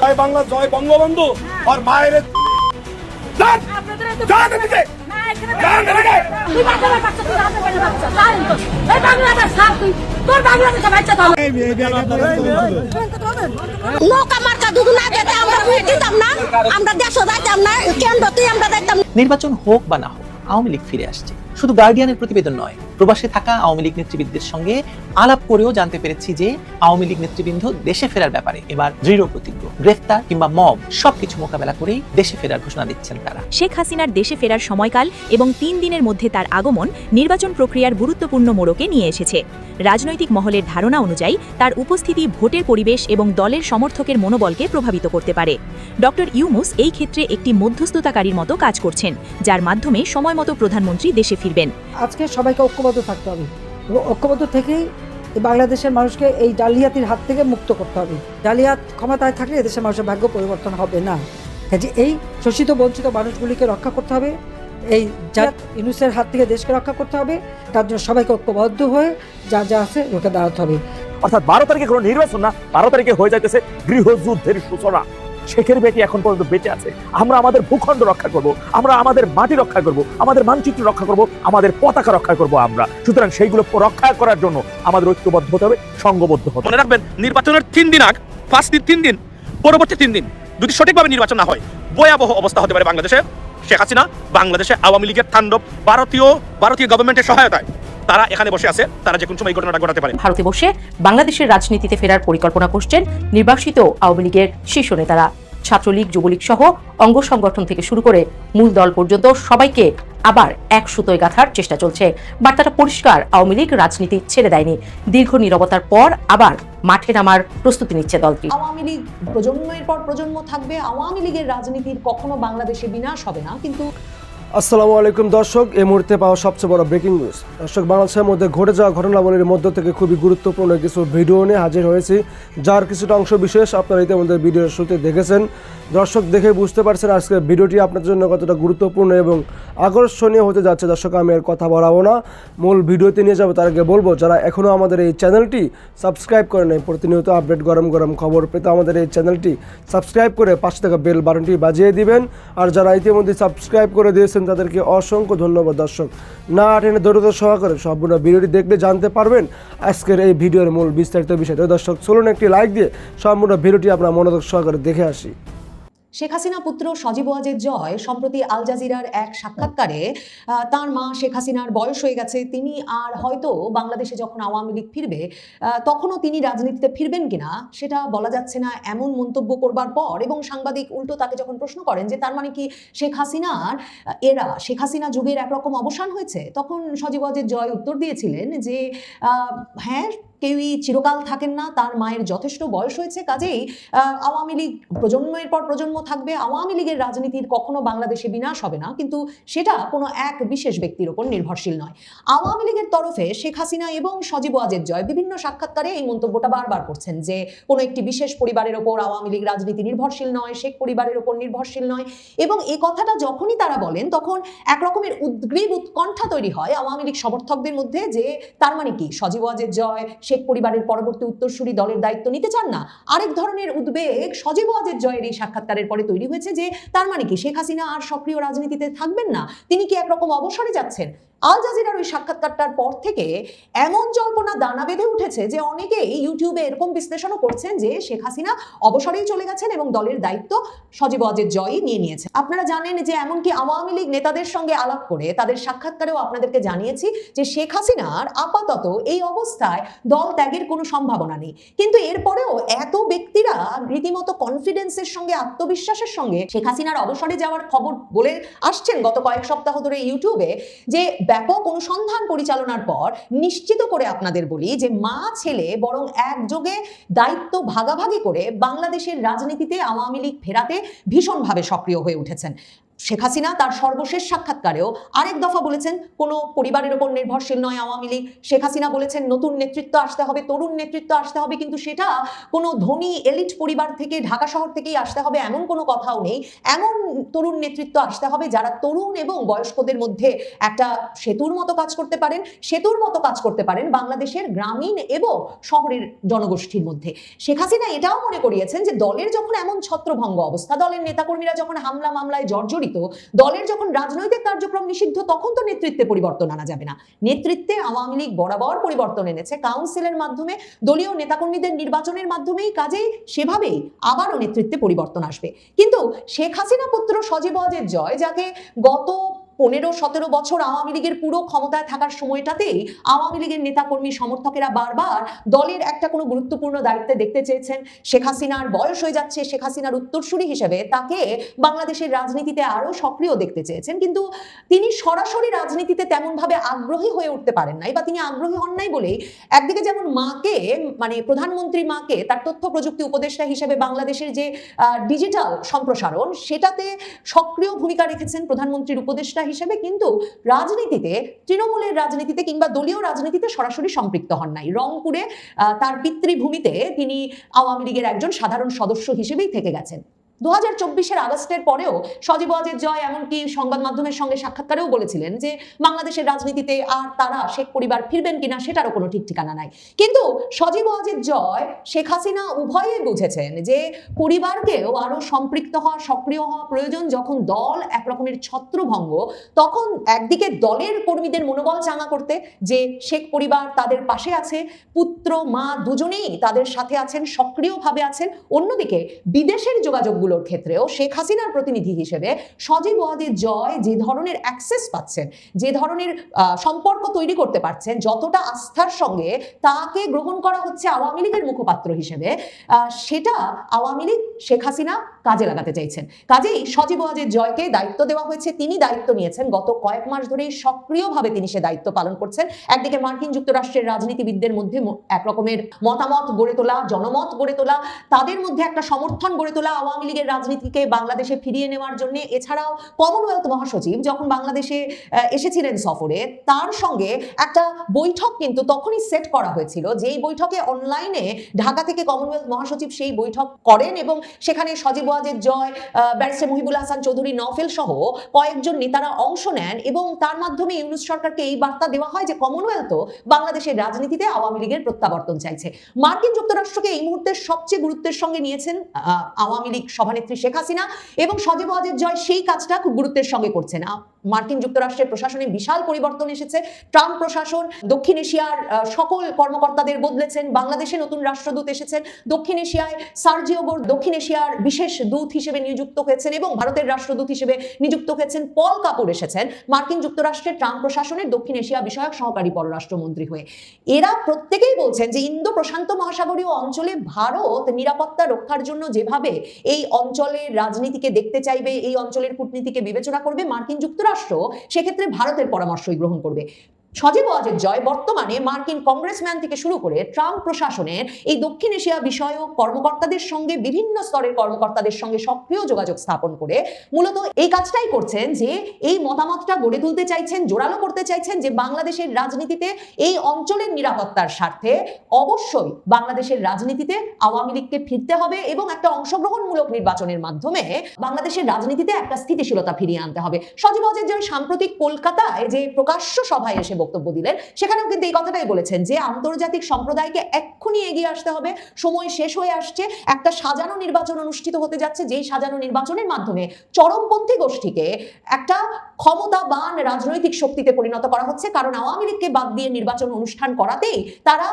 জয় বাংলা জয় বঙ্গবন্ধু আর মায়ের নির্বাচন হোক বা না হোক আওয়ামী লীগ ফিরে আসছে। শুধু গার্ডিয়ানের প্রতিবেদন নয়, প্রবাসে থাকা আওয়ামী লীগ নেতৃবৃন্দের সঙ্গে আলাপ করেও জানতে পেরেছি যে আওয়ামী লীগ নেতৃবৃন্দ দেশে ফেরার ব্যাপারে এবার দৃঢ় প্রতিজ্ঞ। গ্রেফতার কিংবা মব, সবকিছু মোকাবেলা করেই দেশে ফেরার ঘোষণা দিচ্ছেন তারা। শেখ হাসিনার দেশে ফেরার সময়কাল এবং তিন দিনের মধ্যে তার আগমন নির্বাচন প্রক্রিয়ার গুরুত্বপূর্ণ মোড়কে নিয়ে এসেছে। রাজনৈতিক মহলের ধারণা অনুযায়ী তার উপস্থিতি ভোটের পরিবেশ এবং দলের সমর্থকের মনোবলকে প্রভাবিত করতে পারে। ডক্টর ইউমুস এই ক্ষেত্রে একটি মধ্যস্থতাকারীর মতো কাজ করছেন, যার মাধ্যমে সময়মতো প্রধানমন্ত্রী দেশে ফিরবেন। আজকে সবাইকে ঐক্যবদ্ধ থাকতে হবে। এবং ঐক্যবদ্ধ থেকেই বাংলাদেশের মানুষকে এই জালিয়াতির হাত থেকে মুক্ত করতে হবে। জালিয়াত ক্ষমতায় থাকলে এদেশের মানুষের ভাগ্য পরিবর্তন হবে না। কাজে এই শোষিত বঞ্চিত মানুষগুলিকে রক্ষা করতে হবে। এই জাত ইউনুসের হাত থেকে দেশকে রক্ষা করতে হবে। তার জন্য সবাইকে ঐক্যবদ্ধ হয়ে যা যা আছে রুখে দাঁড়াতে হবে। অর্থাৎ বারো তারিখে কোনো নির্বাচন না বারো তারিখে হয়ে যাইতেছে গৃহযুদ্ধের সূচনা। শেখের বেটি এখন পর্যন্ত বেঁচে আছে। আমরা আমাদের ভূখণ্ড রক্ষা করব, আমরা আমাদের মাটি রক্ষা করব, আমাদের মানচিত্র রক্ষা করব, আমাদের পতাকা রক্ষা করব আমরা। সুতরাং সেইগুলো রক্ষা করার জন্য আমাদের ঐক্যবদ্ধ হতে হবে, সংঘবদ্ধ হতে মনে রাখবেন, নির্বাচনের তিন দিন আগ ফার্স্ট দিন, তিন দিন, পরবর্তী তিন দিন যদি সঠিকভাবে নির্বাচন না হয়, ভয়াবহ অবস্থা হতে পারে বাংলাদেশে। শেখ হাসিনা বাংলাদেশে আওয়ামী লীগের তাণ্ডব, ভারতীয় ভারতীয় গভর্নমেন্টের সহায়তায় তারা এখানে বসে আছে তারা যে কোনো সময় এই ঘটনাটা ঘটাতে পারে। ভারতে বসে বাংলাদেশের রাজনীতিতে ফেরার পরিকল্পনা করছেন নির্বাসিত আওয়ামী লীগের শীর্ষ নেতারা। ছাত্রলীগ যুবলীগ সহ অঙ্গ সংগঠন থেকে শুরু করে মূল দল পর্যন্ত সবাইকে আবার এক সুতোয় গাঁথার চেষ্টা চলছে। বার্তাটা পরিষ্কার আওয়ামী লীগ রাজনীতি ছেড়ে দেয়নি। দীর্ঘ নীরবতার পর আবার মাঠে নামার প্রস্তুতি নিচ্ছে দলটি। আওয়ামী লীগ প্রজন্মের পর প্রজন্ম থাকবে। আওয়ামী লীগের রাজনীতির কখনো বাংলাদেশে বিনাশ হবে না কিন্তু আসসালামু আলাইকুম দর্শক, এই মুহূর্তে পাওয়া সবচেয়ে বড় ব্রেকিং নিউজ দর্শক, বাংলাদেশের মধ্যে ঘটে যাওয়া ঘটনাবলীর মধ্য থেকে খুবই গুরুত্বপূর্ণ কিছু ভিডিও নিয়ে হাজির হয়েছি, যার কিছুটা অংশ বিশেষ আপনারা ইতিমধ্যে ভিডিওর শুরুতে দেখেছেন। দর্শক, দেখে বুঝতে পারছেন আজকের ভিডিওটি আপনাদের জন্য কতটা গুরুত্বপূর্ণ এবং আকর্ষণীয় হতে যাচ্ছে। দর্শক, আমি আর কথা বাড়াবো না। মূল ভিডিওতে নিয়ে যাব, তার আগে বলব, যারা এখনও আমাদের এই চ্যানেলটি সাবস্ক্রাইব করে নেয় প্রতিনিয়ত আপডেট গরম গরম খবর পেতে আমাদের এই চ্যানেলটি সাবস্ক্রাইব করে পাশে থাকা বেল বাটনটি বাজিয়ে দিবেন। আর যারা ইতিমধ্যে সাবস্ক্রাইব করে দিয়েছেন তাদেরকে অসংখ্য ধন্যবাদ, দর্শক। না টেনে দৌড়তে সহকারে সম্পূর্ণ ভিডিওটি দেখলে জানতে পারবেন আজকের এই ভিডিওর মূল বিস্তারিত বিষয়। দর্শক, চলুন একটি লাইক দিয়ে সম্পূর্ণ ভিডিওটি আপনার মনোযোগ সহকারে দেখে আসি। শেখ হাসিনা পুত্র সজীব ওয়াজেদ জয় সম্প্রতি আল জাজিরার এক সাক্ষাৎকারে তার মা শেখ হাসিনার বয়স হয়ে গেছে, তিনি আর হয়তো বাংলাদেশে যখন আওয়ামী লীগ ফিরবে তখনও তিনি রাজনীতিতে ফিরবেন কিনা সেটা বলা যাচ্ছে না এমন মন্তব্য করবার পর এবং সাংবাদিক উল্টো তাকে যখন প্রশ্ন করেন যে তার মানে কি শেখ হাসিনার এরা শেখ হাসিনা যুগের একরকম অবসান হয়েছে? তখন সজীব ওয়াজেদ জয় উত্তর দিয়েছিলেন যে হ্যাঁ কেউই চিরকাল থাকেন না, তার মায়ের যথেষ্ট বয়স হয়েছে, কাজেই আওয়ামী লীগ প্রজন্মের পর প্রজন্ম থাকবে, আওয়ামী লীগের রাজনীতির কখনো বাংলাদেশে বিনাশ হবে না, কিন্তু সেটা কোনো এক বিশেষ ব্যক্তির ওপর নির্ভরশীল নয়। আওয়ামী লীগের তরফে শেখ হাসিনা এবং সজীব ওয়াজেদ জয় বিভিন্ন সাক্ষাৎকারে এই মন্তব্যটা বারবার করছেন যে, কোনো একটি বিশেষ পরিবারের ওপর আওয়ামী লীগ রাজনীতি নির্ভরশীল নয়, শেখ পরিবারের ওপর নির্ভরশীল নয়, এবং এই কথাটা যখনই তারা বলেন, তখন এক রকমের উদ্গ্রীব উৎকণ্ঠা তৈরি হয় আওয়ামী লীগ সমর্থকদের মধ্যে যে, তার মানে কি? সজীব ওয়াজেদ জয় শেখ পরিবারের পরবর্তী উত্তরসূরি দলের দায়িত্ব নিতে চান না। আরেক ধরনের উদ্বেগ সজীব ওয়াজের জয়ের এই সাক্ষাৎকারের পরে তৈরি হয়েছে যে, তার মানে কি শেখ হাসিনা আর সক্রিয় রাজনীতিতে থাকবেন না? তিনি কি একরকম অবসরে যাচ্ছেন? আল জাজিরার ওই সাক্ষাৎকারটার পর থেকে এমন জল্পনা দানা বেঁধে উঠেছে যে অনেকেই ইউটিউবে এরকম বিশ্লেষণও করছেন যে শেখ হাসিনা অবসরেই চলে গেছেন এবং দলের দায়িত্ব সজীব অজের জয়ই নিয়ে নিয়েছে আপনারা জানেন যে এমনকি আওয়ামী লীগ নেতাদের সঙ্গে আলাপ করে তাদের সাক্ষাৎকারেও আপনাদেরকে জানিয়েছি যে শেখ হাসিনার আপাতত এই অবস্থায় দল ত্যাগের কোনো সম্ভাবনা নেই। কিন্তু এরপরেও এত ব্যক্তিরা রীতিমতো কনফিডেন্সের সঙ্গে, আত্মবিশ্বাসের সঙ্গে শেখ হাসিনার অবসরে যাওয়ার খবর বলে আসছেন গত কয়েক সপ্তাহ ধরে ইউটিউবে যে ব্যাপক অনুসন্ধান পরিচালনার পর নিশ্চিত করে আপনাদের বলি যে মা ছেলে বরং একযোগে দায়িত্ব ভাগাভাগি করে বাংলাদেশের রাজনীতিতে আওয়ামী লীগ ফেরাতে ভীষণভাবে সক্রিয় হয়ে উঠেছেন। শেখ হাসিনা তার সর্বশেষ সাক্ষাৎকারেও আরেক দফা বলেছেন, কোনো পরিবারের ওপর নির্ভরশীল নয় আওয়ামী লীগ। শেখ হাসিনা বলেছেন, নতুন নেতৃত্ব আসতে হবে, তরুণ নেতৃত্ব আসতে হবে, কিন্তু সেটা কোনো ধনী এলিট পরিবার থেকে ঢাকা শহর থেকেই আসতে হবে এমন কোনো কথাও নেই। এমন তরুণ নেতৃত্ব আসতে হবে যারা তরুণ এবং বয়স্কদের মধ্যে একটা সেতুর মতো কাজ করতে পারেন, সেতুর মতো কাজ করতে পারেন বাংলাদেশের গ্রামীণ এবং শহরের জনগোষ্ঠীর মধ্যে। শেখ হাসিনা এটাও মনে করিয়েছেন যে দলের যখন এমন ছত্রভঙ্গ অবস্থা, দলের নেতাকর্মীরা যখন হামলা মামলায় জর্জরিত দলের যখন রাজনৈতিক কার্যক্রম নিষিদ্ধ, তখন তো নেতৃত্বে পরিবর্তন আনা যাবে না। নেতৃত্বে আওয়ামী লীগ বরাবর পরিবর্তন এনেছে। কাউন্সিলের মাধ্যমে দলীয় নেতাকর্মীদের নির্বাচনের মাধ্যমেই কাজেই সেভাবেই আবারও নেতৃত্বে পরিবর্তন আসবে। কিন্তু শেখ হাসিনা পুত্র সজীব জয়, যাকে গত পনেরো, সতেরো বছর আওয়ামী লীগের পুরো ক্ষমতায় থাকার সময়টাতেই আওয়ামী লীগের নেতাকর্মী সমর্থকেরা বারবার দলের একটা কোনো গুরুত্বপূর্ণ দায়িত্বে দেখতে চেয়েছেন। শেখ হাসিনার বয়স হয়ে যাচ্ছে, শেখ হাসিনার উত্তরসূরি হিসেবে তাকে বাংলাদেশের রাজনীতিতে আরও সক্রিয় দেখতে চেয়েছেন। কিন্তু তিনি সরাসরি রাজনীতিতে তেমনভাবে আগ্রহী হয়ে উঠতে পারেন নাই বা তিনি আগ্রহী হন নাই বলেই একদিকে যেমন মাকে মানে প্রধানমন্ত্রী মাকে তার তথ্য প্রযুক্তি উপদেষ্টা হিসেবে বাংলাদেশের যে ডিজিটাল সম্প্রসারণ, সেটাতে সক্রিয় ভূমিকা রেখেছেন প্রধানমন্ত্রীর উপদেষ্টা হিসেবে কিন্তু রাজনীতিতে, তৃণমূলের রাজনীতিতে কিংবা দলীয় রাজনীতিতে সরাসরি সম্পৃক্ত হন নাই। রংপুরে তার পিতৃভূমিতে তিনি আওয়ামী লীগের একজন সাধারণ সদস্য হিসেবেই থেকে গেছেন। দু চব্বিশের আগস্টের পরেও সজীব ওয়াজেদ জয় এমনকি সংবাদ মাধ্যমের সঙ্গে সাক্ষাৎকারেও বলেছিলেন যে, বাংলাদেশের রাজনীতিতে আর তারা শেখ পরিবার ফিরবেন কিনা সেটারও কোনো ঠিক ঠিকানা নাই। কিন্তু সজীব ওয়াজেদ জয়, শেখ হাসিনা উভয়ে বুঝেছেন যে, পরিবারকেও আরও সম্পৃক্ত হওয়া, সক্রিয় হওয়া প্রয়োজন যখন দল এক রকমের ছত্রভঙ্গ, তখন একদিকে দলের কর্মীদের মনোবল চাঙা করতে যে, শেখ পরিবার তাদের পাশে আছে, পুত্র, মা দুজনেই তাদের সাথে আছেন, সক্রিয়ভাবে আছেন, অন্যদিকে বিদেশের যোগাযোগগুলোর ক্ষেত্রেও শেখ হাসিনার প্রতিনিধি হিসেবে সজীব ওয়াজেদ জয় যে ধরনের অ্যাক্সেস পাচ্ছেন, যে ধরনের সম্পর্ক তৈরি করতে পারছেন, যতটা আস্থার সঙ্গে তাকে গ্রহণ করা হচ্ছে আওয়ামী লীগের মুখপাত্র হিসেবে সেটা আওয়ামী লীগ শেখ হাসিনা কাজে লাগাতে চাইছেন। কাজেই সজীব ওয়াজেদ জয়কে দায়িত্ব দেওয়া হয়েছে, তিনি দায়িত্ব নিয়েছেন। গত কয়েক মাস ধরেই সক্রিয়ভাবে তিনি সে দায়িত্ব পালন করছেন। একদিকে মার্কিন যুক্তরাষ্ট্রের রাজনীতিবিদদের মধ্যে ম- এক রকমের মতামত গড়ে তোলা, জনমত গড়ে তোলা, তাদের মধ্যে একটা সমর্থন গড়ে তোলা আওয়ামী লীগের রাজনীতিকে বাংলাদেশে ফিরিয়ে নেওয়ার জন্য। এছাড়াও কমনওয়েলথ মহাসচিব যখন বাংলাদেশে এসেছিলেন সফরে, তার সঙ্গে একটা বৈঠক কিন্তু তখনই সেট করা হয়েছিল যেই বৈঠকে অনলাইনে ঢাকা থেকে কমনওয়েলথ মহাসচিব সেই বৈঠক করেন এবং সেখানে সজীব ওয়াজেদ জয় ব্যারিস্টার মহিবুল হাসান চৌধুরী নফেল সহ কয়েকজন নেতারা অংশ নেন এবং তার মাধ্যমে ইউনুস সরকারকে এই বার্তা দেওয়া হয় যে কমনওয়েলথ বাংলাদেশের রাজনীতিতে আওয়ামী লীগের প্রত্যাবর্তন চাইছে। মার্কিন যুক্তরাষ্ট্রকে এই মুহূর্তে সবচেয়ে গুরুত্বের সঙ্গে নিয়েছেন আওয়ামী লীগ সভানেত্রী শেখ হাসিনা এবং সজীব ওয়াজেদ জয় সেই কাজটা খুব গুরুত্বের সঙ্গে করছেন মার্কিন যুক্তরাষ্ট্রের প্রশাসনে বিশাল পরিবর্তন এসেছে। ট্রাম্প প্রশাসন, দক্ষিণ এশিয়ার সকল কর্মকর্তাদের বদলেছেন। বাংলাদেশে নতুন রাষ্ট্রদূত এসেছেন। দক্ষিণ এশিয়ায় সার্জিওগোর দক্ষিণ এশিয়ার বিশেষ দূত হিসেবে নিযুক্ত হয়েছেন এবং ভারতের রাষ্ট্রদূত হিসেবে নিযুক্ত হয়েছেন পল কাপুর এসেছেন। মার্কিন যুক্তরাষ্ট্রের ট্রাম্প প্রশাসনের দক্ষিণ এশিয়া বিষয়ক সহকারী পররাষ্ট্রমন্ত্রী হয়ে। এরা প্রত্যেকেই বলছেন যে ইন্দো প্রশান্ত মহাসাগরীয় অঞ্চলে ভারত নিরাপত্তা রক্ষার জন্য যেভাবে এই অঞ্চলের রাজনীতিকে দেখতে চাইবে, এই অঞ্চলের কূটনীতিকে বিবেচনা করবে মার্কিন যুক্তরাষ্ট্র, সেক্ষেত্রে ভারতের পরামর্শই গ্রহণ করবে। সজীব ওয়াজেদ জয় বর্তমানে মার্কিন কংগ্রেসম্যান থেকে শুরু করে ট্রাম্প প্রশাসনের এই দক্ষিণ এশিয়া বিষয়ক কর্মকর্তাদের সঙ্গে বিভিন্ন স্তরের কর্মকর্তাদের সঙ্গে সক্রিয় যোগাযোগ স্থাপন করে মূলত এই কাজটাই করছেন যে এই মতামতটা গড়ে তুলতে চাইছেন, জোরালো করতে চাইছেন যে বাংলাদেশের রাজনীতিতে এই অঞ্চলের নিরাপত্তার স্বার্থে অবশ্যই বাংলাদেশের রাজনীতিতে আওয়ামী লীগকে ফিরতে হবে এবং একটা অংশগ্রহণমূলক নির্বাচনের মাধ্যমে বাংলাদেশের রাজনীতিতে একটা স্থিতিশীলতা ফিরিয়ে আনতে হবে। সজীব ওয়াজেদ জয় সাম্প্রতিক কলকাতায় যে প্রকাশ্য সভায় এসে বক্তব্য দিলেন। সেখানেও কিন্তু এই কথাটাই বলেছেন যে আন্তর্জাতিক সম্প্রদায়কে এক্ষুনি এগিয়ে আসতে হবে, সময় শেষ হয়ে আসছে, একটা সাজানো নির্বাচন অনুষ্ঠিত হতে যাচ্ছে, যেই সাজানো নির্বাচনের মাধ্যমে চরমপন্থী গোষ্ঠীকে একটা ক্ষমতাবান রাজনৈতিক শক্তিতে পরিণত করা হচ্ছে। কারণ আওয়ামী লীগকে বাদ দিয়ে নির্বাচন অনুষ্ঠান করাতেই তারা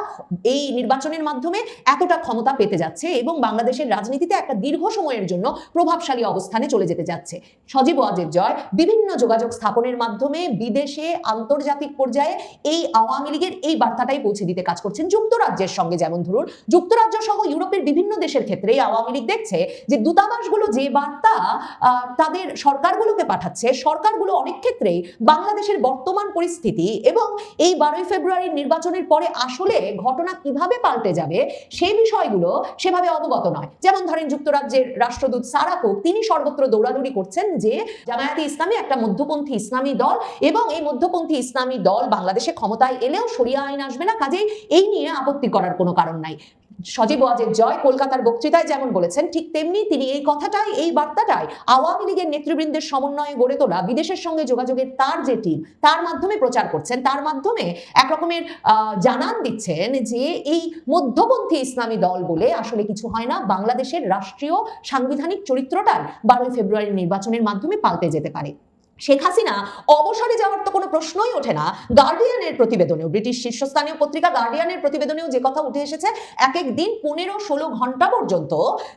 এই নির্বাচনের মাধ্যমে এতটা ক্ষমতা পেতে যাচ্ছে এবং বাংলাদেশের রাজনীতিতে একটা দীর্ঘ সময়ের জন্য প্রভাবশালী অবস্থানে চলে যেতে যাচ্ছে। সজীব ওয়াজেদ জয়, বিভিন্ন যোগাযোগ স্থাপনের মাধ্যমে বিদেশে আন্তর্জাতিক পর্যায়ে এই আওয়ামী লীগের এই বার্তাটাই পৌঁছে দিতে কাজ করছেন যুক্তরাজ্যের সঙ্গে। যেমন ধরুন, যুক্তরাজ্য সহ ইউরোপের বিভিন্ন দেশের ক্ষেত্রে এই আওয়ামী লীগ দেখছে যে দূতাবাসগুলো যে বার্তা তাদের সরকারগুলোকে পাঠাচ্ছে, সরকারগুলো অনেক ক্ষেত্রেই বাংলাদেশের বর্তমান পরিস্থিতি এবং এই বারোই ফেব্রুয়ারির নির্বাচনের পরে আসলে ঘটনা কীভাবে পাল্টে যাবে সেই বিষয়গুলো সেভাবে অবগত নয়। যেমন ধরেন যুক্তরাজ্যের রাষ্ট্রদূত সারা কুক তিনি সর্বত্র দৌড়াদৌড়ি করছেন যে জামায়াতে ইসলামী একটা মধ্যপন্থী ইসলামী দল এবং এই মধ্যপন্থী ইসলামী দল বাংলাদেশে ক্ষমতায় এলেও সরিয়া আইন আসবে না, কাজেই এই নিয়ে আপত্তি করার কোনো কারণ নাই। সজীব ওয়াজের জয় কলকাতার বক্তৃতায় যেমন বলেছেন, ঠিক তেমনি তিনি এই কথাটাই, এই বার্তাটাই আওয়ামী লীগের নেতৃবৃন্দের সমন্বয়ে গড়ে তোলা, বিদেশের সঙ্গে যোগাযোগের তার যে টিম তার মাধ্যমে প্রচার করছেন, তার মাধ্যমে একরকমের জানান দিচ্ছেন যে এই মধ্যপন্থী ইসলামী দল বলে আসলে কিছু হয় না, বাংলাদেশের রাষ্ট্রীয় সাংবিধানিক চরিত্রটাই বারোই ফেব্রুয়ারির নির্বাচনের মাধ্যমে পাল্টে যেতে পারে। শেখ হাসিনা অবসরে যাওয়ার তো কোনো প্রশ্নই ওঠে না। গার্ডিয়ানের প্রতিবেদনেও, ব্রিটিশ শীর্ষস্থানীয় পত্রিকা গার্ডিয়ানের প্রতিবেদনেও যে কথা উঠে এসেছে এক এক দিন পনেরো ষোলো ঘণ্টা পর্যন্ত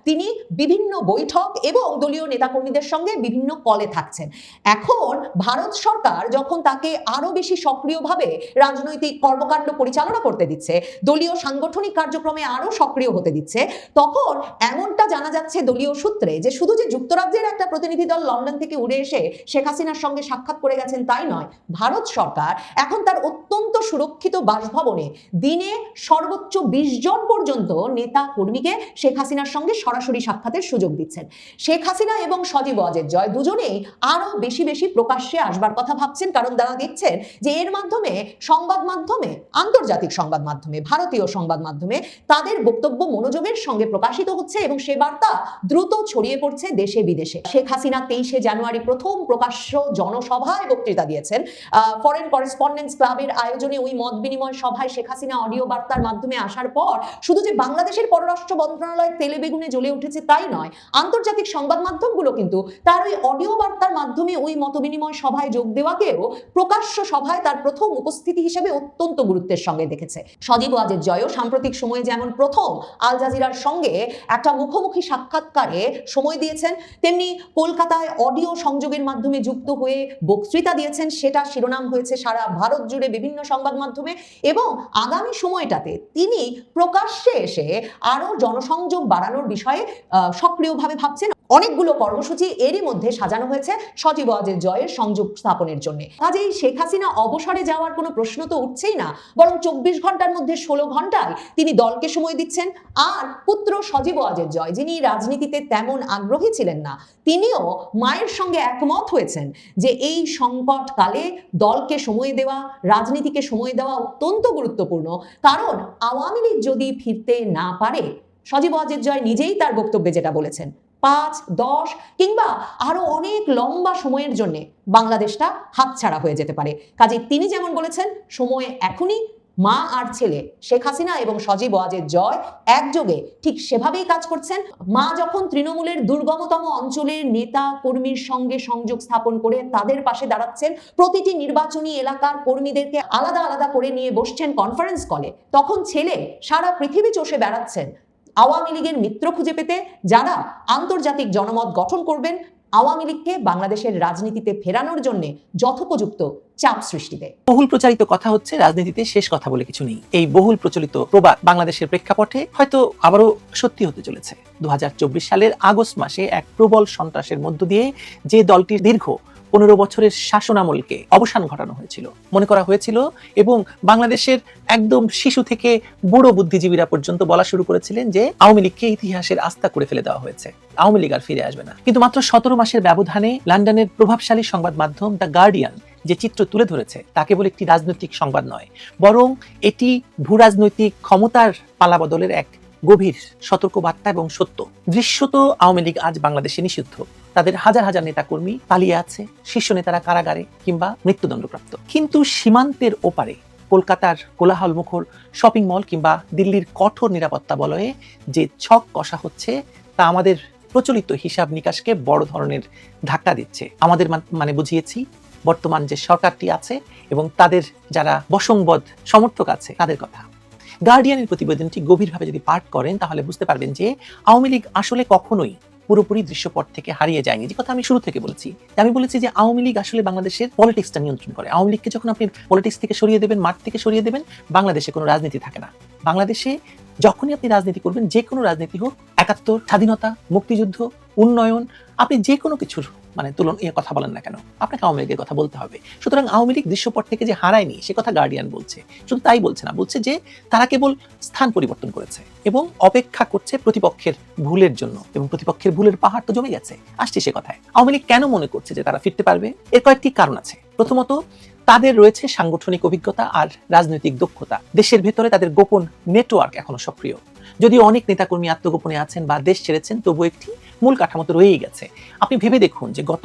তিনি বিভিন্ন বৈঠক এবং দলীয় নেতাকর্মীদের সঙ্গে বিভিন্ন কলে থাকছেন। এখন ভারত সরকার যখন তাকে আরও বেশি সক্রিয়ভাবে রাজনৈতিক কর্মকাণ্ড পরিচালনা করতে দিচ্ছে, দলীয় সাংগঠনিক কার্যক্রমে আরও সক্রিয় হতে দিচ্ছে, তখন এমনটা জানা যাচ্ছে দলীয় সূত্রে যে শুধু যে যুক্তরাজ্যের একটা প্রতিনিধি দল লন্ডন থেকে উড়ে এসে শেখ হাসিনার সঙ্গে সাক্ষাৎ করে গেছেন তাই নয়। ভারত সরকার এখন তার অত্যন্ত সুরক্ষিত বাসভবনে দিনে সর্বোচ্চ বিশ জন পর্যন্ত নেতা কর্মীকে শেখ হাসিনার সঙ্গে সরাসরি সাক্ষাতের সুযোগ দিচ্ছেন। শেখ হাসিনা এবং সজীব ওয়াজের জয় দুজনেই আরও বেশি বেশি প্রকাশ্যে আসবার কথা ভাবছেন। কারণ তারা দেখছেন যে এর মাধ্যমে সংবাদ মাধ্যমে, আন্তর্জাতিক সংবাদ মাধ্যমে, ভারতীয় সংবাদ মাধ্যমে তাদের বক্তব্য মনোযোগের সঙ্গে প্রকাশিত হচ্ছে এবং সে বার্তা দ্রুত ছড়িয়ে পড়ছে দেশে বিদেশে শেখ হাসিনা তেইশে জানুয়ারি প্রথম প্রকাশ্য জনসভায় বক্তৃতা দিয়েছেন। ফরেন করেসপন্ডেন্স ক্লাবের আয়োজনে ওই মত বিনিময় সভায় শেখ হাসিনা অডিও বার্তার মাধ্যমে আসার পর শুধু যে বাংলাদেশের পররাষ্ট্র মন্ত্রণালয় তেলে বেগুনে জ্বলে উঠেছে তাই নয়, আন্তর্জাতিক সংবাদ মাধ্যমগুলো কিন্তু তার ওই অডিও বার্তার মাধ্যমে ওই মত বিনিময় সভায় যোগ দেওয়াকেও প্রকাশ্য সভায় তার প্রথম উপস্থিতি হিসেবে অত্যন্ত গুরুত্বের সঙ্গে দেখেছে। সজীব ওয়াজের জয়ও সাম্প্রতিক সময়ে যেমন প্রথম আল জাজিরার সঙ্গে একটা মুখোমুখি সাক্ষাৎকারে সময় দিয়েছেন, তেমনি কলকাতায় অডিও সংযোগের মাধ্যমে যুক্ত হয়ে বক্তৃতা দিয়েছেন, সেটা শিরোনাম হয়েছে সারা ভারত জুড়ে বিভিন্ন সংবাদ মাধ্যমে এবং আগামী সময়টাতে তিনি প্রকাশ্যে এসে আরও জনসংযোগ বাড়ানোর বিষয়ে সক্রিয়ভাবে ভাবছেন। অনেকগুলো কর্মসূচি এরই মধ্যে সাজানো হয়েছে সজীব ওয়াজের জয়ের সংযোগ স্থাপনের জন্য। কাজেই শেখ হাসিনা অবসরে যাওয়ার কোনো প্রশ্ন তো উঠছেই না, বরং চব্বিশ ঘণ্টার মধ্যে ষোলো ঘন্টায় তিনি দলকে সময় দিচ্ছেন। আর পুত্র সজীব ওয়াজের জয়, যিনি রাজনীতিতে তেমন আগ্রহী ছিলেন না, তিনিও মায়ের সঙ্গে একমত হয়েছেন যে এই সংকট কালে দলকে সময় দেওয়া, রাজনীতিকে সময় দেওয়া অত্যন্ত গুরুত্বপূর্ণ। কারণ আওয়ামী লীগ যদি ফিরতে না পারে, সজীব ওয়াজের জয় নিজেই তার বক্তব্যে যেটা বলেছেন। পাঁচ, দশ কিংবা আরও অনেক লম্বা সময়ের জন্য বাংলাদেশটা হাতছাড়া হয়ে যেতে পারে। কাজে তিনি যেমন বলেছেন, সময় এখনই মা আর ছেলে, শেখ হাসিনা এবং সজীব ওয়াজের জয় একযোগে ঠিক সেভাবেই কাজ করছেন। মা যখন তৃণমূলের দুর্গমতম অঞ্চলের নেতা কর্মীর সঙ্গে সংযোগ স্থাপন করে তাদের পাশে দাঁড়াচ্ছেন, প্রতিটি নির্বাচনী এলাকার কর্মীদেরকে আলাদা আলাদা করে নিয়ে বসছেন কনফারেন্স কলে তখন ছেলে সারা পৃথিবী চষে বেড়াচ্ছেন। আওয়ামী লীগের মিত্র খুঁজে পেতে যারা আন্তর্জাতিক জনমত গঠন করবেন, আওয়ামী লীগকে বাংলাদেশের রাজনীতিতে ফেরানোর জন্য যথোপযুক্ত চাপ সৃষ্টিতে। বহুল প্রচারিত কথা হচ্ছে রাজনীতিতে শেষ কথা বলে কিছু নেই। এই বহুল প্রচলিত প্রবাদ বাংলাদেশের প্রেক্ষাপটে হয়তো আবারও সত্যি হতে চলেছে। দু হাজার চব্বিশ সালের আগস্ট মাসে এক প্রবল সন্ত্রাসের মধ্য দিয়ে যে দলটির দীর্ঘ পনেরো বছরের শাসনামলকে অবসান ঘটানো হয়েছিল। মনে করা হয়েছিল এবং বাংলাদেশের একদম শিশু থেকে বুড়ো বুদ্ধিজীবীরা পর্যন্ত বলা শুরু করেছিলেন যে আওয়ামী লীগকে ইতিহাসের আস্থা করে ফেলে দেওয়া হয়েছে। আওয়ামী লীগ আর ফিরে আসবে না। কিন্তু মাত্র সতেরো মাসের ব্যবধানে লন্ডনের প্রভাবশালী সংবাদ মাধ্যম দ্য গার্ডিয়ান যে চিত্র তুলে ধরেছে, তা কেবল একটি রাজনৈতিক সংবাদ নয়, বরং এটি ভূ রাজনৈতিক ক্ষমতার পালাবদলের এক গভীর সতর্কবার্তা এবং সত্য। দৃশ্যত আওয়ামী লীগ আজ বাংলাদেশে নিষিদ্ধ। তাদের হাজার হাজার নেতাকর্মী পালিয়ে আছে, শীর্ষ নেতারা কারাগারে কিংবা মৃত্যুদণ্ডপ্রাপ্ত। কিন্তু সীমান্তের ওপারে, কলকাতার কোলাহল মুখর শপিং মল কিংবা দিল্লির কঠোর নিরাপত্তা বলয়ে যে ছক কষা হচ্ছে, তা আমাদের প্রচলিত হিসাব নিকাশকে বড় ধরনের ধাক্কা দিচ্ছে। আমাদের মানে বুঝিয়েছি, বর্তমান যে সরকারটি আছে এবং তাদের যারা বসংবদ সমর্থক আছে, তাদের কথা। গার্ডিয়ানের প্রতিবেদনটি গভীরভাবে যদি পাঠ করেন, তাহলে বুঝতে পারবেন যে আওয়ামী লীগ আসলে কখনোই পুরোপুরি দৃশ্যপট থেকে হারিয়ে যায়নি। যে কথা আমি শুরু থেকে বলেছি। আমি বলেছি যে আওয়ামী লীগ আসলে বাংলাদেশের পলিটিক্সটা নিয়ন্ত্রণ করে। আওয়ামী লীগকে যখন আপনি পলিটিক্স থেকে সরিয়ে দেবেন, মাঠ থেকে সরিয়ে দেবেন, বাংলাদেশে কোনো রাজনীতি থাকে না। বাংলাদেশে যখনই আপনি রাজনীতি করবেন, যে কোনো রাজনীতি হোক, একাত্তর, স্বাধীনতা, মুক্তিযুদ্ধ, উন্নয়ন, আপনি যে কোনো কিছুর মানে তুলন ইয়ে কথা বলেন না কেন? আপনাকে আওয়ামী লীগের কথা বলতে হবে। সুতরাং আওয়ামী লীগ দৃশ্যপট থেকে যে হারায়নি, সে কথা গার্ডিয়ান বলছে। শুধু তাই বলছে না, বলছে যে তারা কেবল স্থান পরিবর্তন করেছে এবং অপেক্ষা করছে প্রতিপক্ষের ভুলের জন্য এবং প্রতিপক্ষের ভুলের পাহাড় তো জমে গেছে। আসছে সে কথায়। আওয়ামী লীগ কেন মনে করছে যে তারা ফিরতে পারবে? এর কয়েকটি কারণ আছে। প্রথমত, তাদের রয়েছে সাংগঠনিক অভিজ্ঞতা আর রাজনৈতিক দক্ষতা। দেশের ভেতরে তাদের গোপন নেটওয়ার্ক এখনও সক্রিয়। যদিও অনেক নেতাকর্মী আত্মগোপনে আছেন বা দেশ ছেড়েছেন তবু একটি মূল কাঠামো তো রয়েই গেছে। আপনি ভেবে দেখুন যে গত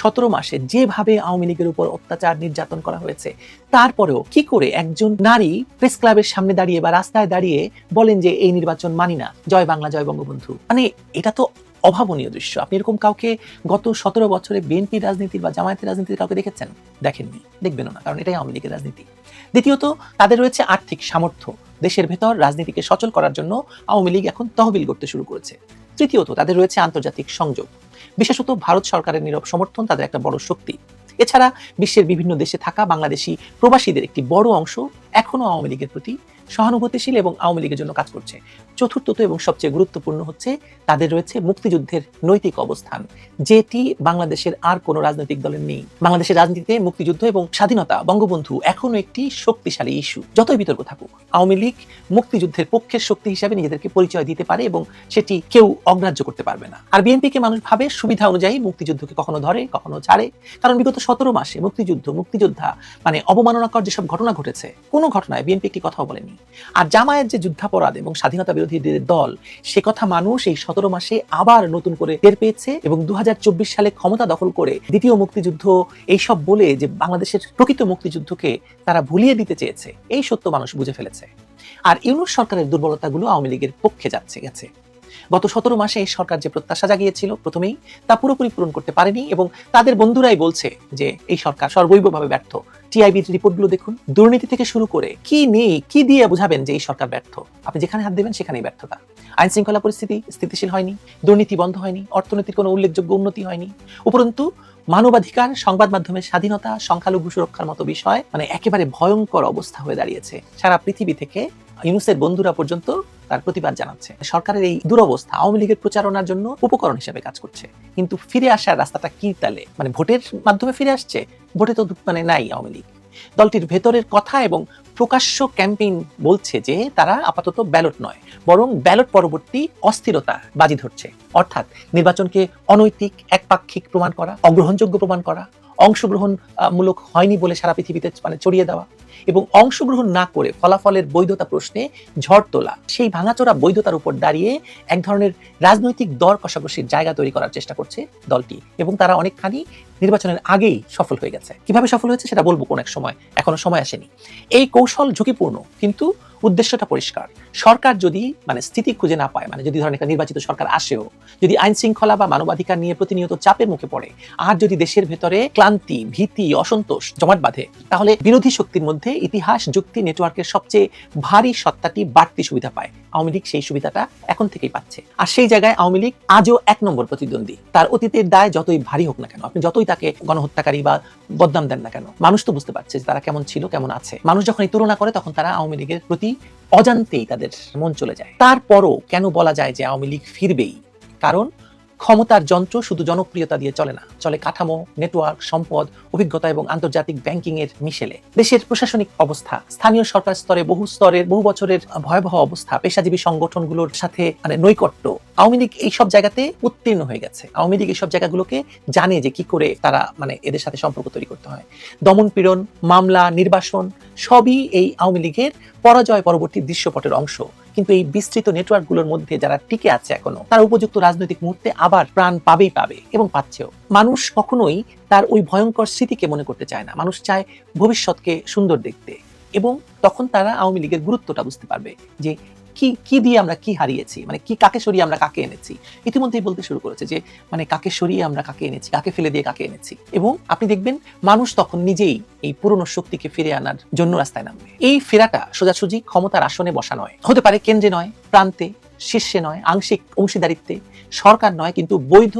সতেরো মাসে যেভাবে আওয়ামী লীগের উপর অত্যাচার নির্যাতন করা হয়েছে, তারপরেও কি করে একজন নারী প্রেস ক্লাবের সামনে দাঁড়িয়ে বা রাস্তায় দাঁড়িয়ে বলেন যে এই নির্বাচন মানি না, জয় বাংলা, জয় বঙ্গবন্ধু? মানে এটা তো অভাবনীয় দৃশ্য। আপনি এরকম কাউকে গত সতেরো বছরে বিএনপি রাজনীতির বা জামায়াতের রাজনীতির কাউকে দেখেছেন? দেখেননি। দেখবেনও না, কারণ এটাই আওয়ামী লীগের রাজনীতি। দ্বিতীয়ত, তাদের রয়েছে আর্থিক সামর্থ্য। দেশের ভেতর রাজনীতিকে সচল করার জন্য আওয়ামী লীগ এখন তহবিল করতে শুরু করেছে। তৃতীয়ত, তাদের রয়েছে আন্তর্জাতিক সংযোগ। বিশেষত, ভারত সরকারের নীরব সমর্থন তাদের একটা বড় শক্তি। এছাড়া, বিশ্বের বিভিন্ন দেশে থাকা বাংলাদেশি প্রবাসীদের একটি বড় অংশ এখনও আওয়ামী লীগের প্রতি সহানুভূতিশীল এবং আওয়ামী লীগের জন্য কাজ করছে। চতুর্থত এবং সবচেয়ে গুরুত্বপূর্ণ হচ্ছে তাদের রয়েছে মুক্তিযুদ্ধের নৈতিক অবস্থান। যেটি বাংলাদেশের আর কোনো রাজনৈতিক দলের নেই। বাংলাদেশের রাজনীতিতে মুক্তিযুদ্ধ এবং স্বাধীনতা বঙ্গবন্ধু এখনও একটি শক্তিশালী ইস্যু। যতই বিতর্ক থাকুক, আওয়ামী লীগ মুক্তিযুদ্ধের পক্ষের শক্তি হিসাবে নিজেদেরকে পরিচয় দিতে পারে এবং সেটি কেউ অগ্রাহ্য করতে পারবে না। আর বিএনপিকে মানুষ ভাবে সুবিধা অনুযায়ী মুক্তিযুদ্ধকে কখনো ধরে, কখনো ছাড়ে। কারণ বিগত সতেরো মাসে মুক্তিযুদ্ধ, মুক্তিযোদ্ধা মানে অবমাননাকর যেসব ঘটনা ঘটেছে, কোনো ঘটনায় বিএনপি একটি কথাও বলেনি। আর জামায়াত যে যুদ্ধাপরাধ এবং স্বাধীনতা বিরোধী দল, সে কথা মানুষ এই সতেরো মাসে আবার নতুন করে টের পেয়েছে এবং দু সালে ক্ষমতা দখল করে দ্বিতীয় মুক্তিযুদ্ধ, এইসব বলে যে বাংলাদেশের প্রকৃত মুক্তিযুদ্ধকে তারা ভুলিয়ে দিতে চেয়েছে, এই সত্য মানুষ বুঝে ফেলেছে। আর ইউনুস সরকারের দুর্বলতাগুলো আওয়ামী লীগের পক্ষে যাচ্ছে, গেছে। গত সতেরো মাসে এই সরকার যে প্রত্যাশা জাগিয়েছিল প্রথমেই তা পুরোপুরি পূরণ করতে পারেনি এবং তাদের বন্ধুরাই বলছে যে এই সরকার সর্বৈবভাবে ব্যর্থ। টিআইবির রিপোর্টগুলো দেখুন। দুর্নীতি থেকে শুরু করে কি নেই, কি দিয়ে বোঝাবেন যে এই সরকার ব্যর্থ? আপনি যেখানে হাত দেবেন সেখানেই ব্যর্থতা। আইন শৃঙ্খলা পরিস্থিতি স্থিতিশীল হয়নি, দুর্নীতি বন্ধ হয়নি, অর্থনীতির কোনো উল্লেখযোগ্য উন্নতি হয়নি। উপরন্তু মানবাধিকার, সংবাদ মাধ্যমের স্বাধীনতা, সংখ্যালঘু সুরক্ষার মতো বিষয় মানে একেবারে ভয়ঙ্কর অবস্থা হয়ে দাঁড়িয়েছে। সারা পৃথিবী থেকে ইউনুসের বন্ধুরা পর্যন্ত তার প্রতিবাদ জানাচ্ছে। সরকারের এই দুরবস্থা আওয়ামী লীগের প্রচারণার জন্য উপকরণ হিসেবে কাজ করছে। কিন্তু ফিরে আসার রাস্তাটা কি তালে? মানে ভোটের মাধ্যমে ফিরে আসছে? ভোটে তো মানে নাই আওয়ামী লীগ। দলটির ভেতরের কথা এবং প্রকাশ্য ক্যাম্পেইন বলছে যে তারা আপাতত ব্যালট নয় বরং ব্যালট পরবর্তী অস্থিরতা বাজি ধরছে। অর্থাৎ নির্বাচনকে অনৈতিক একপাক্ষিক প্রমাণ করা অগ্রহণযোগ্য প্রমাণ করা অংশগ্রহণ আহ, মূলক হয়নি বলে সারা পৃথিবীতে মানে ছড়িয়ে দেওয়া এবং অংশগ্রহণ না করে ফলাফলের বৈধতা প্রশ্নে ঝড় তোলা। সেই ভাঙাচোরা বৈধতার উপর দাঁড়িয়ে এক ধরনের রাজনৈতিক দর কষাকষির জায়গা তৈরি করার চেষ্টা করছে দলটি এবং তারা অনেকখানি নির্বাচনের আগেই সফল হয়ে গেছে। কীভাবে সফল হয়েছে সেটা বলব কোন এক সময়। এখনও সময় আসেনি। এই কৌশল ঝুঁকিপূর্ণ, কিন্তু উদ্দেশ্যটা পরিষ্কার। সরকার যদি মানে স্থিতি খুঁজে না পায় মানে যদি ধরেন একটা নির্বাচিত সরকার আসেও, যদি আইন শৃঙ্খলা বা মানবাধিকার নিয়ে প্রতিনিয়ত চাপের মুখে পড়ে, আর যদি দেশের ভেতরে ক্লান্তি, ভীতি, অসন্তোষ জমাট বাঁধে, তাহলে বিরোধী শক্তির মধ্যে ইতিহাস, যুক্তি, নেটওয়ার্কের সবচেয়ে ভারী সত্তাটি বাড়তি সুবিধা পায়। আওয়ামী লীগ সেই সুবিধাটা এখন থেকেই পাচ্ছে। আর সেই জায়গায় আওয়ামী লীগ আজও এক নম্বর প্রতিদ্বন্দ্বী। তার অতীতের দায় যতই ভারী হোক না কেন, আপনি যতই তাকে গণহত্যাকারী বা বদনাম দেন না কেন? মানুষ তো বুঝতে পারছে যে তারা কেমন ছিল, কেমন আছে। মানুষ যখন এই তুলনা করে, তখন তারা আওয়ামী লীগের প্রতি অজান্তেই তাদের মন চলে যায়। তারপরও কেন বলা যায় যে আওয়ামী লীগ ফিরবেই? কারণ ক্ষমতার যন্ত্র শুধু জনপ্রিয়তা দিয়ে চলে না, চলে কাঠামো নেটওয়ার্ক সম্পদ, অভিজ্ঞতা এবং আন্তর্জাতিক ব্যাংকিং এর মিশেলে। দেশের প্রশাসনিক অবস্থা, স্থানীয় সরকার স্তরে বহু স্তরের, বহু বছরের ভয়াবহ অবস্থা, পেশাজীবী সংগঠনগুলোর সাথে মানে নৈকট্য। আওয়ামী লীগ এইসব জায়গাতে উত্তীর্ণ হয়ে গেছে। আওয়ামী লীগ এইসব জায়গাগুলোকে জানে যে কি করে তারা মানে এদের সাথে সম্পর্ক তৈরি করতে হয়। দমন পীড়ন, মামলা, নির্বাসন, সবই এই আওয়ামী লীগের পরাজয় পরবর্তী দৃশ্যপটের অংশ। কিন্তু এই বিস্তৃত নেটওয়ার্কগুলোর মধ্যে যারা টিকে আছে এখনও, তারা উপযুক্ত রাজনৈতিক মুহূর্তে আবার প্রাণ পাবেই পাবে এবং পাচ্ছেও। মানুষ কখনোই তার ওই ভয়ঙ্কর স্মৃতিকে মনে করতে চায় না। মানুষ চায় ভবিষ্যৎকে সুন্দর দেখতে এবং তখন তারা আওয়ামী লীগের গুরুত্বটা বুঝতে পারবে যে কি কি দিয়ে আমরা কি হারিয়েছি? মানে কি, কাকে সরিয়ে আমরা কাকে এনেছি? ইতিমধ্যেই বলতে শুরু করেছে যে মানে কাকে সরিয়ে আমরা কাকে এনেছি? কাকে ফেলে দিয়ে কাকে এনেছি? এবং আপনি দেখবেন মানুষ তখন নিজেই এই পুরনো শক্তিকে ফিরে আনার জন্য রাস্তায় নামবে। এই ফেরাটা সোজাসুজি ক্ষমতার আসনে বসা নয়। হতে পারে কেন্দ্রে নয়, প্রান্তে, শীর্ষে নয়, আংশিক অংশীদারিত্বে। সরকার নয়, কিন্তু বৈধ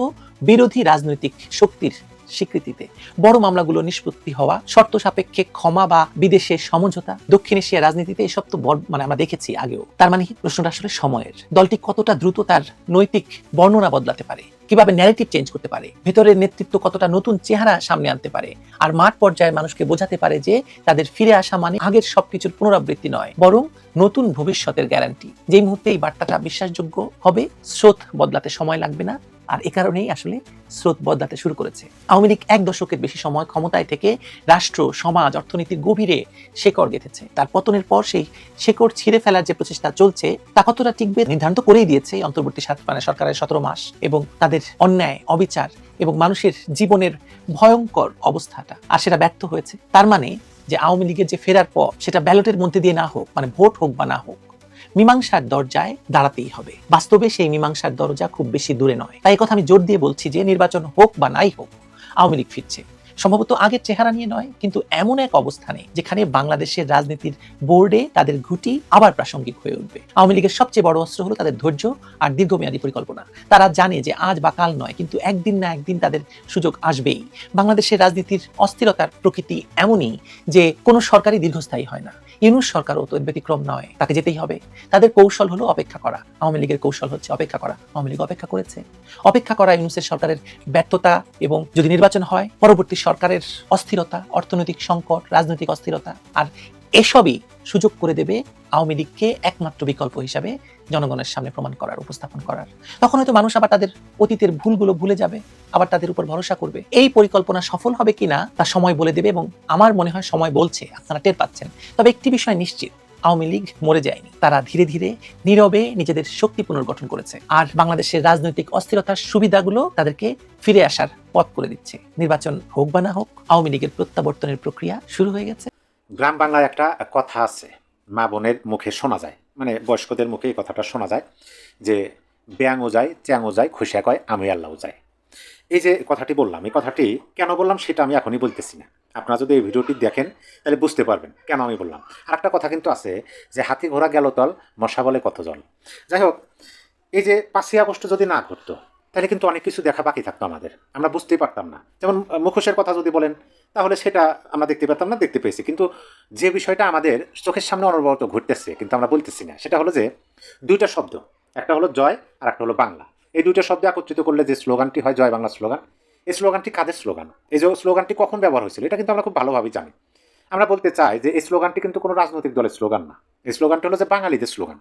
বিরোধী রাজনৈতিক শক্তির স্বীকৃতিতে। বড় মামলাগুলো নিষ্পত্তি হওয়া, শর্ত সাপেক্ষে ক্ষমা বা বিদেশে সমঝোতা, দক্ষিণ এশিয়া রাজনীতিতে এসব তো মানে আমরা দেখেছি আগেও। তার মানে প্রশ্নটা আসলে সময়ের। দলটি কতটা দ্রুত তার নৈতিক বর্ণনা বদলাতে পারে? কীভাবে ন্যারেটিভ চেঞ্জ করতে পারে? ভেতরের নেতৃত্ব কতটা নতুন চেহারা সামনে আনতে পারে? আর মাঠ পর্যায়ে মানুষকে বোঝাতে পারে যে, তাদের ফিরে আসা মানে আগের সবকিছুর পুনরাবৃত্তি নয়, বরং নতুন ভবিষ্যতের গ্যারান্টি যেই মুহূর্তে এই বার্তাটা বিশ্বাসযোগ্য হবে, স্রোত বদলাতে সময় লাগবে না। আর এ কারণেই আসলে স্রোত বদলাতে শুরু করেছে। আওয়ামী লীগ এক দশকের বেশি সময় ক্ষমতায় থেকে রাষ্ট্র, সমাজ, অর্থনীতির গভীরে শেকড় গেঁথেছে। তার পতনের পর সেই শেকড় ছিঁড়ে ফেলার যে প্রচেষ্টা চলছে, তা কতটা টিকবে নির্ধারণ করেই দিয়েছে অন্তর্বর্তী সাত- মানে সরকারের সতেরো মাস এবং তাদের অন্যায়, অবিচার এবং মানুষের জীবনের ভয়ঙ্কর অবস্থাটা। আর সেটা ব্যর্থ হয়েছে। তার মানে যে আওয়ামী লীগের যে ফেরার পর সেটা ব্যালটের মধ্যে দিয়ে না হোক মানে ভোট হোক বা না হোক মীমাংসার দরজায় দাঁড়াতেই হবে। বাস্তবে সেই মীমাংসার দরজা খুব বেশি দূরে নয়। তাই কথা আমি জোর দিয়ে বলছি যে, নির্বাচন হোক বা নাই হোক, আওয়ামী লীগ ফিরছে। সম্ভবত আগের চেহারা নিয়ে নয়, কিন্তু এমন এক অবস্থানে যেখানে বাংলাদেশের রাজনীতির বোর্ডে তাদের ঘুটি আবার প্রাসঙ্গিক হয়ে উঠবে। আওয়ামী লীগের সবচেয়ে বড় অস্ত্র হলো তাদের ধৈর্য আর দীর্ঘমেয়াদী পরিকল্পনা। তারা জানে যে, আজ বা কাল নয়, কিন্তু একদিন না একদিন তাদের সুযোগ আসবেই। বাংলাদেশের রাজনীতির অস্থিরতার প্রকৃতি এমনই যে, কোনো সরকারই দীর্ঘস্থায়ী হয় না। ইউনুস সরকারও তো ব্যতিক্রম নয়, তাকে যেতেই হবে। তাদের কৌশল হলো অপেক্ষা করা। আওয়ামী লীগের কৌশল হচ্ছে অপেক্ষা করা। আওয়ামী লীগ অপেক্ষা করেছে। অপেক্ষা করা ইউনুসের সরকারের ব্যর্থতা এবং যদি নির্বাচন হয়, পরবর্তী সরকারের অস্থিরতা, অর্থনৈতিক সংকট, রাজনৈতিক অস্থিরতা, আর এসবই সুযোগ করে দেবে আওয়ামী লীগকে একমাত্র বিকল্প হিসাবে জনগণের সামনে প্রমাণ করার, উপস্থাপন করার। তখন হয়তো মানুষ আবার তাদের অতীতের ভুলগুলো ভুলে যাবে, আবার তাদের উপর ভরসা করবে। এই পরিকল্পনা সফল হবে কিনা তা সময় বলে দেবে এবং আমার মনে হয় সময় বলছে, আপনারা টের পাচ্ছেন। তবে একটি বিষয় নিশ্চিত, আওয়ামী লীগ মরে যায়নি। তারা ধীরে ধীরে নীরবে নিজেদের শক্তি পুনর্গঠন করেছে আর বাংলাদেশের রাজনৈতিক অস্থিরতার সুবিধাগুলো তাদেরকে ফিরে আসার পথ করে দিচ্ছে। নির্বাচন হোক বা না হোক, আওয়ামী লীগের প্রত্যাবর্তনের প্রক্রিয়া শুরু হয়ে গেছে। গ্রাম বাংলায় একটা কথা আছে, মা বোনের মুখে শোনা যায় মানে বয়স্কদের মুখে এই কথাটা শোনা যায়, যে ব্যাঙও যায় চ্যাংও যায় খুশিয়া কয় আমি আল্লাহও যায় এই যে কথাটি বললাম, এই কথাটি কেন বললাম সেটা আমি এখনই বলতেছি না। আপনারা যদি এই ভিডিওটি দেখেন, তাহলে বুঝতে পারবেন কেন আমি বললাম। আর একটা কথা কিন্তু আছে, যে হাতি ঘোড়া গেল তল, মশা বলে কত জল। যাই হোক, এই যে পাঁচই আগস্ট যদি না ঘটতো তাহলে কিন্তু অনেক কিছু দেখা বাকি থাকতো আমাদের। আমরা বুঝতেই পারতাম না। যেমন মুখোশের কথা যদি বলেন, তাহলে সেটা আমরা দেখতে পেতাম না, দেখতে পেয়েছি। কিন্তু যে বিষয়টা আমাদের চোখের সামনে অনবরত ঘটতেছে কিন্তু আমরা বলতেছি না, সেটা হলো যে দুইটা শব্দ। একটা হলো জয়, আর একটা হলো বাংলা। এই দুইটা শব্দ একত্রিত করলে যে স্লোগানটি হয়, জয় বাংলা স্লোগান, এই স্লোগানটি কাদের স্লোগান? এই যে স্লোগানটি কখন ব্যবহার হয়েছিল, এটা কিন্তু আমরা খুব ভালোভাবে জানি। আমরা বলতে চাই যে, এই স্লোগানটি কিন্তু কোনো রাজনৈতিক দলের স্লোগান না। এই স্লোগানটি হলো যে বাঙালিদের স্লোগান।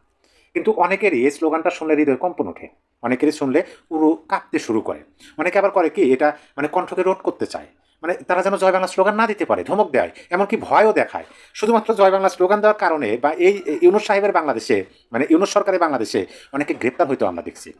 কিন্তু অনেকেরই এই স্লোগানটা শুনলে হৃদয় কম্পন ওঠে। অনেকেরই শুনলে পুরো কাঁপতে শুরু করে। অনেকে আবার করে কি, এটা মানে কণ্ঠকে রোধ করতে চায়। মানে তারা যেন জয় বাংলা স্লোগান না দিতে পারে, ধমক দেয়, এমনকি ভয়ও দেখায়। শুধুমাত্র জয় বাংলা স্লোগান দেওয়ার কারণে বা এই ইউনুস সাহেবের বাংলাদেশে মানে ইউনুস সরকারের বাংলাদেশে অনেকে গ্রেপ্তার হইতো আমরা দেখছি।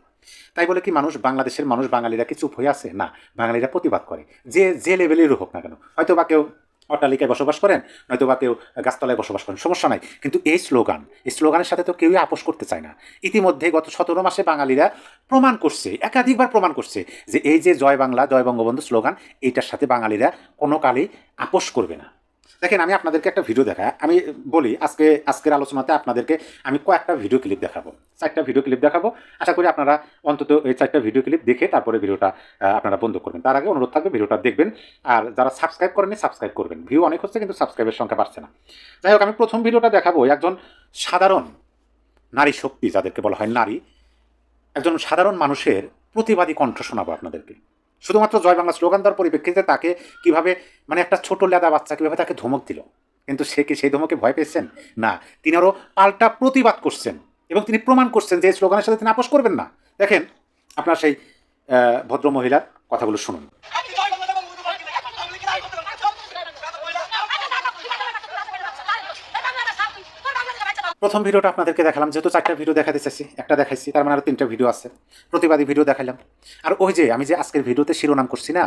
তাই বলে কি মানুষ, বাংলাদেশের মানুষ বাঙালিরা কি চুপ হয়ে আছে? না, বাঙালিরা প্রতিবাদ করে। যে যে লেভেলেরই হোক না কেন। হয়তো বা কেউ অট্টালিকায় বসবাস করেন নয়তো বা কেউ গাছতলায় বসবাস করেন। সমস্যা নাই। কিন্তু এই স্লোগান, এই স্লোগানের সাথে তো কেউই আপোষ করতে চায় না। ইতিমধ্যে গত সতেরো মাসে বাঙালিরা প্রমাণ করছে, একাধিকবার প্রমাণ করছে যে এই যে জয় বাংলা, জয় বঙ্গবন্ধু স্লোগান এইটার সাথে বাঙালিরা কোনো কালেই আপোষ করবে না। দেখেন, আমি আপনাদেরকে একটা ভিডিও দেখা আমি বলি, আজকে, আজকের আলোচনাতে আপনাদেরকে আমি কয়েকটা ভিডিও ক্লিপ দেখাবো। চারটা ভিডিও ক্লিপ দেখাবো। আশা করি আপনারা অন্তত এই চারটা ভিডিও ক্লিপ দেখে তারপরে ভিডিওটা আপনারা বন্ধ করবেন। তার আগে অনুরোধ থাকবে ভিডিওটা দেখবেন। আর যারা সাবস্ক্রাইব করেনি সাবস্ক্রাইব করবেন। ভিউ অনেক হচ্ছে, কিন্তু সাবস্ক্রাইবের সংখ্যা বাড়ছে না। যাই হোক, আমি প্রথম ভিডিওটা দেখাবো। একজন সাধারণ নারী শক্তি, যাদেরকে বলা হয় নারী, একজন সাধারণ মানুষের প্রতিবাদী কণ্ঠ শোনাবো আপনাদেরকে। শুধুমাত্র জয় বাংলা স্লোগান দেওয়ার পরিপ্রেক্ষিতে তাকে কীভাবে মানে একটা ছোট লেদা বাচ্চা কীভাবে তাকে ধমক দিল। কিন্তু সে কি সেই ধমকে ভয় পেয়েছেন? না, তিনি আরও পাল্টা প্রতিবাদ করছেন এবং তিনি প্রমাণ করছেন যে এই স্লোগানের সাথে তিনি আপোষ করবেন না। দেখেন, আপনার সেই ভদ্র মহিলার কথাগুলো শুনুন। প্রথম ভিডিওটা আপনাদেরকে দেখালাম, যেহেতু চারটা ভিডিও দেখাতে চাইছি, একটা দেখাইছি, তার মানে আরও তিনটা ভিডিও আছে, প্রতিবাদী ভিডিও দেখালাম আর ওই যে আমি যে আজকের ভিডিওতে শিরোনাম করছি না,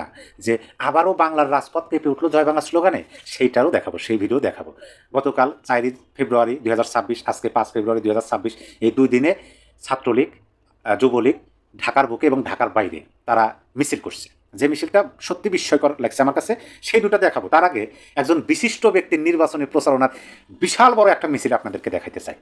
যে আবারও বাংলার রাজপথ পেপে উঠল জয় বাংলা স্লোগানে, সেইটারও দেখাবো, সেই ভিডিও দেখাবো। গতকাল চারই ফেব্রুয়ারি দু হাজার ছাব্বিশ, আজকে পাঁচ ফেব্রুয়ারি দু হাজার ছাব্বিশ, এই দুই দিনে ছাত্রলীগ যুবলীগ ঢাকার বুকে এবং ঢাকার বাইরে তারা মিছিল করছে। যে মিছিলটা সত্যি বিস্ময়কর লাগছে আমার কাছে, সেই দুটো দেখাবো। তার আগে একজন বিশিষ্ট ব্যক্তির নির্বাচনী প্রচারণার বিশাল বড় একটা মিছিল আপনাদেরকে দেখাইতে চাই।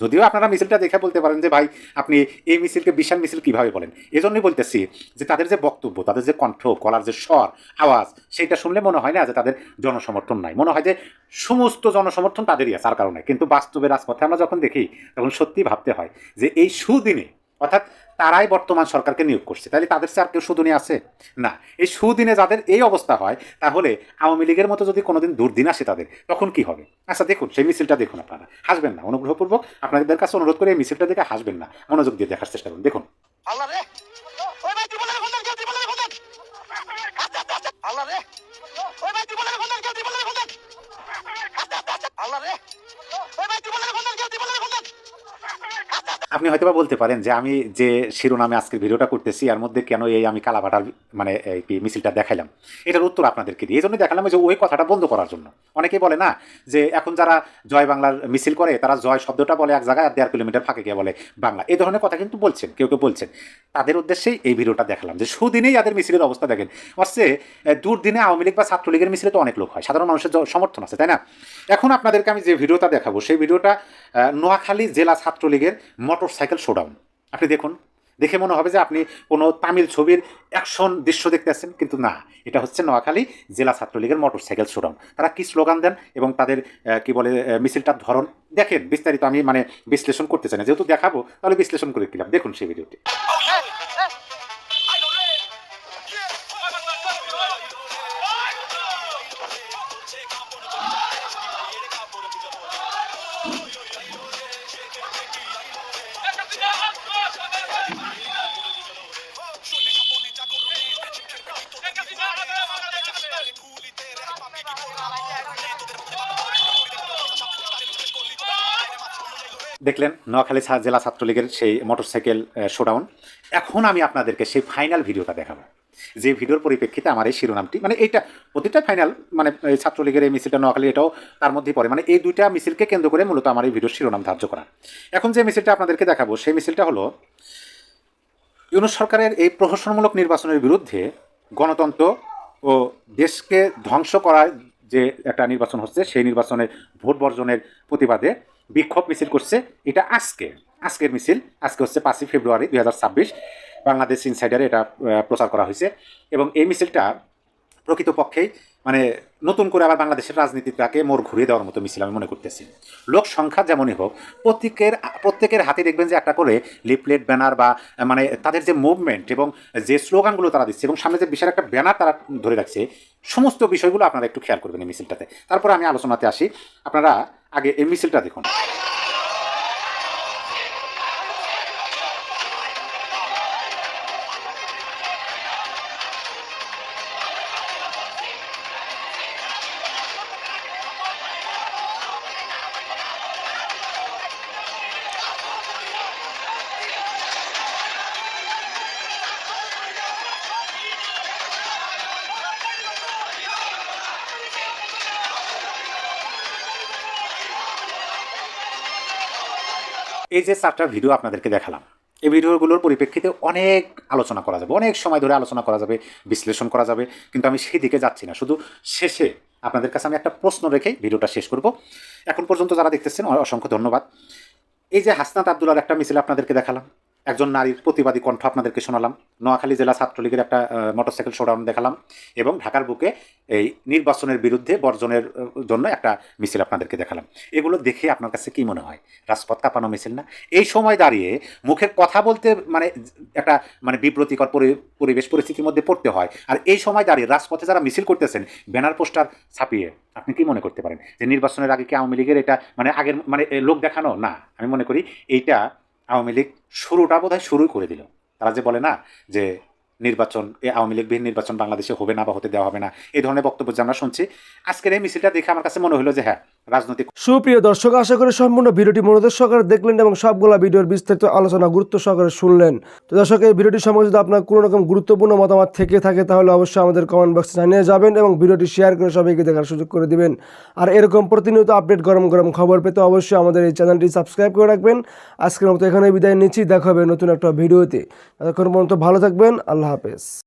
যদিও আপনারা মিছিলটা দেখে বলতে পারেন যে, ভাই, আপনি এই মিছিলকে বিশাল মিছিল কীভাবে বলেন? এজন্যই বলতেছি যে, তাদের যে বক্তব্য, তাদের যে কণ্ঠ, গলার যে স্বর, আওয়াজ, সেইটা শুনলে মনে হয় না যে, তাদের জনসমর্থন নাই। মনে হয় যে, সমস্ত জনসমর্থন তাদেরই আছে আর কারণে। কিন্তু বাস্তবে রাজপথে আমরা যখন দেখি, তখন সত্যি ভাবতে হয় যে, এই সুদিনে, অর্থাৎ তারাই বর্তমান সরকারকে নিয়োগ করছে। তাহলে তাদের চেয়ে আর কেউ সুদিনে আছে? না। এই সুদিনে যাদের এই অবস্থা হয়, তাহলে আওয়ামী লীগের মতো যদি কোনোদিন দুর্দিন আসে তাদের, তখন কি হবে? আচ্ছা দেখুন, সেই মিছিলটা দেখুন আপনারা। হাসবেন না, অনুগ্রহপূর্বক আপনাদের কাছে অনুরোধ করে এই মিছিলটা দেখে হাসবেন না। মনোযোগ দিয়ে দেখার চেষ্টা করুন। দেখুন। আল্লাহ রে! আপনি হয়তো বলতে পারেন যে আমি যে শিরোনামে আজকের ভিডিওটা করতেছি, এর মধ্যে কেন এই আমি কালাভাটার মানে এই মিছিলটা দেখাইলাম? এটার উত্তর আপনাদেরকে দিই। এই জন্য দেখালাম যে ওই কথাটা বন্ধ করার জন্য। অনেকেই বলে না যে এখন যারা জয় বাংলার মিছিল করে, তারা জয় শব্দটা বলে এক জায়গায় আর দেড় কিলোমিটার ফাঁকে গিয়ে বলে বাংলা। এই ধরনের কথা কিন্তু বলছেন, কেউ কেউ বলছেন। তাদের উদ্দেশ্যেই এই ভিডিওটা দেখালাম যে সুদিনেই যাদের মিছিলের অবস্থা দেখেন হচ্ছে দুর্দিনে আওয়ামী লীগ বা ছাত্রলীগের মিছিলে তো অনেক লোক হয়, সাধারণ মানুষের সমর্থন আছে, তাই না? এখন আপনাদেরকে আমি যে ভিডিওটা দেখাবো, সেই ভিডিওটা নোয়াখালী জেলা ছাত্রলীগের মোটর সাইকেল শোডাউন আপনি দেখুন, দেখে মনে হবে যে আপনি কোনো তামিল ছবির অ্যাকশন দৃশ্য দেখতে আসছেন কিন্তু না, এটা হচ্ছে নোয়াখালী জেলা ছাত্রলীগের মোটর সাইকেল শোডাউন তারা কি স্লোগান দেন এবং তাদের কি বলে মিছিলটার ধরন? দেখেন, বিস্তারিত আমি মানে বিশ্লেষণ করতে চাই না। যেহেতু দেখাবো, তাহলে বিশ্লেষণ করে দিলাম দেখুন সেই ভিডিওটি। দেখলেন নোয়াখালী জেলা ছাত্রলীগের সেই মোটরসাইকেল শোডাউন এখন আমি আপনাদেরকে সেই ফাইনাল ভিডিওটা দেখাবো। যে ভিডিওর পরিপ্রেক্ষিতে আমার এই শিরোনামটি মানে এইটা প্রতিটা ফাইনাল মানে ছাত্রলীগের এই মিছিলটা নোয়াখালী, এটাও তার মধ্যেই পড়ে। মানে এই দুইটা মিছিলকে কেন্দ্র করে মূলত আমার এই ভিডিওর শিরোনাম ধার্য করা। এখন যে মিছিলটা আপনাদেরকে দেখাবো, সেই মিছিলটা হলো ইউনুস সরকারের এই প্রহসনমূলক নির্বাচনের বিরুদ্ধে গণতন্ত্র ও দেশকে ধ্বংস করার যে একটা নির্বাচন হচ্ছে, সেই নির্বাচনের ভোট বর্জনের প্রতিবাদে বিক্ষোভ মিছিল করছে, এটা আজকে। আজকের মিছিল, আজকে হচ্ছে পাঁচই ফেব্রুয়ারি দু হাজার ছাব্বিশ, বাংলাদেশ ইনসাইডারে এটা প্রচার করা হয়েছে। এবং এই মিছিলটা প্রকৃতপক্ষেই মানে নতুন করে আবার বাংলাদেশের রাজনীতিটাকে মোর ঘুরিয়ে দেওয়ার মতো মিছিল আমি মনে করতেছি। লোক সংখ্যা যেমনই হোক, প্রত্যেকের প্রত্যেকের হাতে দেখবেন যে একটা করে লিফলেট, ব্যানার বা মানে তাদের যে মুভমেন্ট এবং যে স্লোগানগুলো তারা দিচ্ছে এবং সামনে যে বিশাল একটা ব্যানার তারা ধরে রাখছে, সমস্ত বিষয়গুলো আপনারা একটু খেয়াল করবেন এই মিছিলটাতে। তারপরে আমি আলোচনাতে আসি। আপনারা আগে এই মিছিলটা দেখুন। এই যে চারটা ভিডিও আপনাদেরকে দেখালাম, এই ভিডিওগুলোর পরিপ্রেক্ষিতে অনেক আলোচনা করা যাবে, অনেক সময় ধরে আলোচনা করা যাবে, বিশ্লেষণ করা যাবে, কিন্তু আমি সেই দিকে যাচ্ছি না। শুধু শেষে আপনাদের কাছে আমি একটা প্রশ্ন রেখে ভিডিওটা শেষ করব। এখন পর্যন্ত যারা দেখতেছেন, অসংখ্য ধন্যবাদ। এই যে হাসনাত আবদুল্লার একটা মিছিল আপনাদেরকে দেখালাম একজন নারীর প্রতিবাদী কণ্ঠ আপনাদেরকে শোনালাম। নোয়াখালী জেলা ছাত্রলীগের একটা মোটরসাইকেল শোডাউন দেখালাম এবং ঢাকার বুকে এই নির্বাচনের বিরুদ্ধে বর্জনের জন্য একটা মিছিল আপনাদেরকে দেখালাম। এগুলো দেখে আপনার কাছে কি মনে হয়? রাজপথ কাঁপানো মিছিল না? এই সময় দাঁড়িয়ে মুখের কথা বলতে মানে একটা মানে বিব্রতিকর পরিবেশ, পরিস্থিতির মধ্যে পড়তে হয়। আর এই সময় দাঁড়িয়ে রাজপথে যারা মিছিল করতেছেন, ব্যানার, পোস্টার ছাপিয়ে আপনি কি মনে করতে পারেন? যে নির্বাচনের আগে কি আওয়ামী লীগের এটা মানে আগের মানে লোক দেখানো? না, আমি মনে করি এইটা আওয়ামী লীগ শুরুটা বোধহয় শুরুই করে দিল। তারা যে বলে না যে নির্বাচন এই আওয়ামী লীগবিহীন নির্বাচন বাংলাদেশে হবে না বা হতে দেওয়া হবে না। এই ধরনের বক্তব্য যে আমরা শুনছি, আজকের এই মিছিলটা দেখে আমার কাছে মনে হলো যে হ্যাঁ রাজনৈতিক সুপ্রিয় দর্শক, আশা করি সম্পূর্ণ ভিডিওটি মনোযোগ সহকারে দেখলেন এবং সবগুলা ভিডিওর বিস্তারিত আলোচনা গুরুত্ব সহকারে শুনলেন। তো দর্শক, এই ভিডিওটি সম্পর্কে যদি আপনার কোনো রকম গুরুত্বপূর্ণ মতামত থেকে থাকে, তাহলে অবশ্যই আমাদের কমেন্ট বক্সে জানিয়ে যাবেন এবং ভিডিওটি শেয়ার করে সবাইকে দেখার সুযোগ করে দিবেন। আর এরকম প্রতিনিয়ত আপডেট গরম গরম খবর পেতে অবশ্যই আমাদের এই চ্যানেলটি সাবস্ক্রাইব করে রাখবেন। আজকের মতো এখানে বিদায় নিচ্ছি, দেখা হবে নতুন একটা ভিডিওতে। ততক্ষণ পর্যন্ত ভালো থাকবেন আল্লাহ হাফেজ।